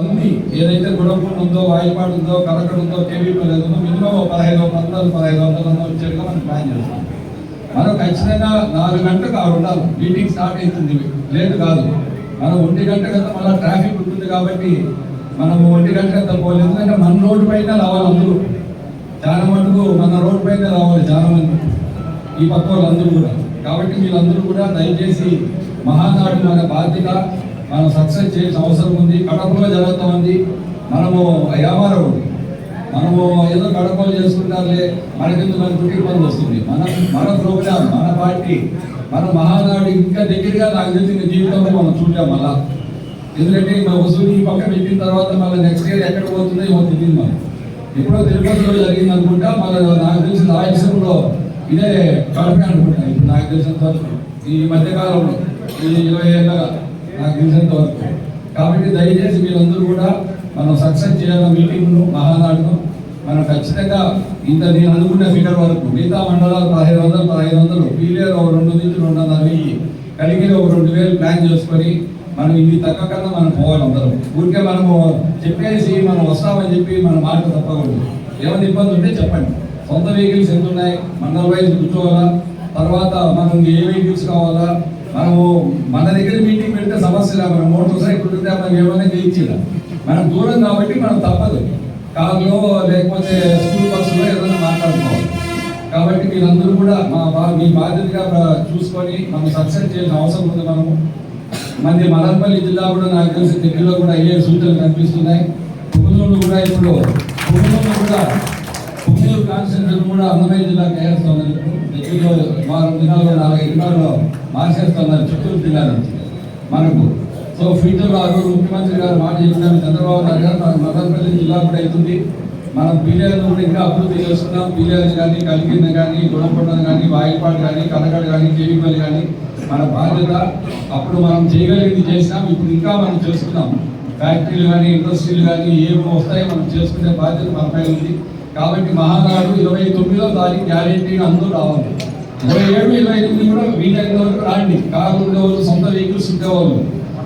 అన్ని ఏదైతే గుణపూర్ ఉందో వాయిపాడు ఉందో కలకడ ఉందో కేవీపల్లి ఉందో మినిమం పదహైదు వందలు పదహైదు వందల మంది వచ్చేట్టుగా మనం ప్లాన్ చేస్తాం. మనం ఖచ్చితంగా నాలుగు గంటలకు ఆరు ఉండాలి. మీటింగ్ స్టార్ట్ అవుతుంది. లేదు కాదు. మనం ఒంటి గంట కదా మళ్ళీ ట్రాఫిక్ ఉంటుంది కాబట్టి మనము ఒంటి గంట కదా పోలేదు ఎందుకంటే మన రోడ్డు పైన రావాలి అందరూ. చాలా మటుకు మన రోడ్డు పైన రావాలి చాలా మంది. ఈ పక్క వాళ్ళందరూ కూడా. కాబట్టి వీళ్ళందరూ కూడా దయచేసి మహానాడు మన బాధ్యత. మనం సక్సెస్ చేయాల్సిన అవసరం ఉంది కడపలో జరుగుతూ ఉంది మనము వ్యాపారం మనము ఏదో కడపలు చేసుకుంటారులే మనకింత మన పుట్టి పనులు వస్తుంది. మన మన ప్రోగ్రామ్ మన పార్టీ మన మహానాడు ఇంకా దగ్గరగా నాకు తెలిసిన జీవితంలో మనం చూడాం మళ్ళా. ఎందుకంటే మన వసూలు ఈ పక్క పెట్టిన తర్వాత మళ్ళీ నెక్స్ట్ ఇయర్ ఎక్కడ పోతుందో ఏమో తెలియదు మనం ఎప్పుడో తిరుపతిలో జరిగింది అనుకుంటా మళ్ళీ నాకు తెలిసిన రాయలసీమలో ఇదే కడపే అనుకుంటా. ఇప్పుడు నాకు తెలిసినంత తర్వాత ఈ మధ్యకాలంలో ఈ ఇరవై ఏళ్ళగా. నాకు తెలిసినంత వరకు కాబట్టి దయచేసి వీళ్ళందరూ కూడా మనం సక్సెస్ చేయాలి మీటింగ్ను మహానాడును మనం ఖచ్చితంగా ఇంత నేను అనుకున్న ఫిగర్ వరకు మిగతా మండలాలు పదహైదు వందలు పదహైదు వందలు పీలియర్ ఒక రెండు నుంచి రెండున్నర వెయ్యి కలిగి ఒక రెండు వేలు ప్లాన్ చేసుకొని మనం ఇది తగ్గకుండా మనం పోవాలి అందరం. ఊరికే మనము చెప్పేసి మనం వస్తామని చెప్పి మన మాట తప్పకూడదు. ఏమైనా ఇబ్బంది ఉంటే చెప్పండి. సొంత వెహికల్స్ ఎంత ఉన్నాయి? మండల వైజ్ కూర్చోవాలా? తర్వాత మనం ఏ వెహికల్స్ కావాలా? మనము మన దగ్గర మీటింగ్ పెడితే సమస్య లేదు. మనం మోటార్ సైకిల్ ఉంటే మనం ఏమైనా చేయించాలి మనం దూరం కాబట్టి మనం తప్పదు. కార్లో లేకపోతే స్కూల్ బస్సులో ఏదైనా మాట్లాడుకోవాలి. కాబట్టి మీరందరూ కూడా మా బా- మీ బాధ్యతగా చూసుకొని మనం సక్సెస్ చేయాల్సిన అవసరం ఉంది మనము. మంది మదనపల్లి జిల్లా కూడా నాకు తెలిసి దగ్గరలో కూడా అయ్యే సూచనలు కనిపిస్తున్నాయి. పువ్వులూరు కూడా ఇప్పుడు పువ్వులూరు కూడా పువ్వులూరు కాన్స్టిట్యూషన్ కూడా అన్నమయ్య జిల్లా కేస్తున్నారు దగ్గరలో వారం దినాల్లో నాలుగైదు దినాల్లో మార్చేస్తున్నారు చిత్తూరు జిల్లాలో మనకు. సో ఫ్యూచర్లో ఆ రోజు ముఖ్యమంత్రి గారు మాట చెప్పినారు చంద్రబాబు నాయుడు గారు మన మదనపల్లి జిల్లా కూడా అవుతుంది మనం పీలేరును కూడా ఇంకా అభివృద్ధి చేస్తున్నాం. పీలేరుని కానీ కలిగిన కానీ గుణపడను కానీ వాయిపాడు కానీ కనగడ కానీ కేవీపల్లి కానీ మన బాధ్యత అప్పుడు మనం చేయగలిగింది చేసినాం ఇప్పుడు ఇంకా మనం చేస్తున్నాం. ఫ్యాక్టరీలు కానీ ఇండస్ట్రీలు కానీ ఏమి వస్తాయో మనం చేసుకునే బాధ్యత మనపై ఉంది. కాబట్టి మహానాడు ఇరవై తొమ్మిదో తారీఖు గ్యారెంటీగా అందరూ రావాలి. ఇరవై ఏడు ఇరవై ఎనిమిది కూడా వీలైన వరకు రాండి కార్లు ఉండేవాళ్ళు సొంత వెహికల్స్ ఉండేవాళ్ళు.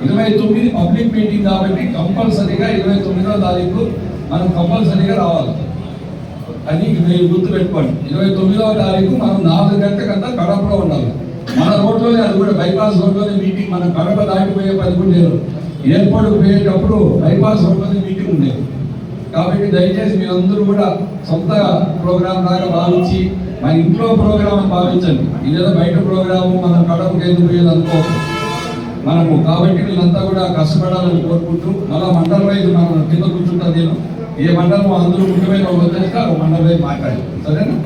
ఇరవై తొమ్మిది పబ్లిక్ మీటింగ్ కాబట్టి కంపల్సరీగా ఇరవై తొమ్మిదో తారీఖు మనం కంపల్సరీగా రావాలి. అది మీరు గుర్తు పెట్టుకోండి ఇరవై తొమ్మిదవ తారీఖు మనం నాలుగు గంటలకంతా కడపలో ఉండాలి. మన రోడ్లోనే అది కూడా బైపాస్ రోడ్లోనే మీటింగ్. మనం కడప దాటిపోయే పదకొండేరు ఎయిర్పోర్ట్ పోయేటప్పుడు బైపాస్ రోడ్లోనే మీటింగ్ ఉండేది. కాబట్టి దయచేసి మీరందరూ కూడా సొంత ప్రోగ్రాం లాగా భావించి మన ఇంట్లో ప్రోగ్రామ్ భావించండి. ఇదేదో బయట ప్రోగ్రాము మనం కడపకి ఎందుకు అనుకో మనము కాబట్టి వీళ్ళంతా కూడా కష్టపడాలని కోరుకుంటూ మళ్ళా మండల వైపు మనం కింద కూర్చుంటా నేను. ఏ మండలం అందరూ ముఖ్యమైన వాళ్ళు ఆ మండల వైపు మాట్లాడాలి సరేనా?